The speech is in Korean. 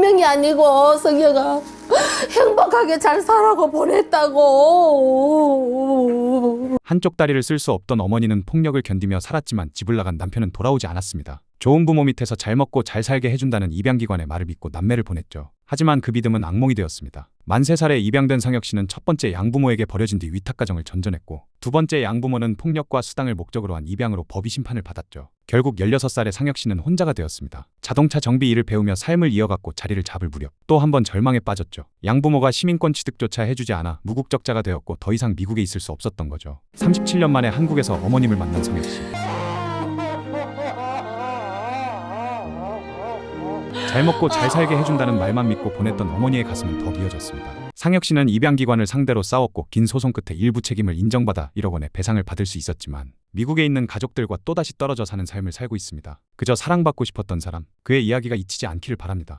명이 아니고 성혁아 행복하게 잘 살아고 보냈다고. 한쪽 다리를 쓸 수 없던 어머니는 폭력을 견디며 살았지만 집을 나간 남편은 돌아오지 않았습니다. 좋은 부모 밑에서 잘 먹고 잘 살게 해준다는 입양기관의 말을 믿고 남매를 보냈죠. 하지만 그 믿음은 악몽이 되었습니다. 만 3살에 입양된 상혁 씨는 첫 번째 양부모에게 버려진 뒤 위탁가정을 전전했고 두 번째 양부모는 폭력과 수당을 목적으로 한 입양으로 법위 심판을 받았죠. 결국 16살의 상혁 씨는 혼자가 되었습니다. 자동차 정비 일을 배우며 삶을 이어갔고 자리를 잡을 무렵 또 한 번 절망에 빠졌죠. 양부모가 시민권 취득조차 해주지 않아 무국적자가 되었고 더 이상 미국에 있을 수 없었던 거죠. 37년 만에 한국에서 어머님을 만난 상혁 씨. 잘 먹고 잘 살게 해준다는 말만 믿고 보냈던 어머니의 가슴은 더 미어졌습니다. 상혁 씨는 입양기관을 상대로 싸웠고 긴 소송 끝에 일부 책임을 인정받아 1억 원의 배상을 받을 수 있었지만 미국에 있는 가족들과 또다시 떨어져 사는 삶을 살고 있습니다. 그저 사랑받고 싶었던 사람, 그의 이야기가 잊히지 않기를 바랍니다.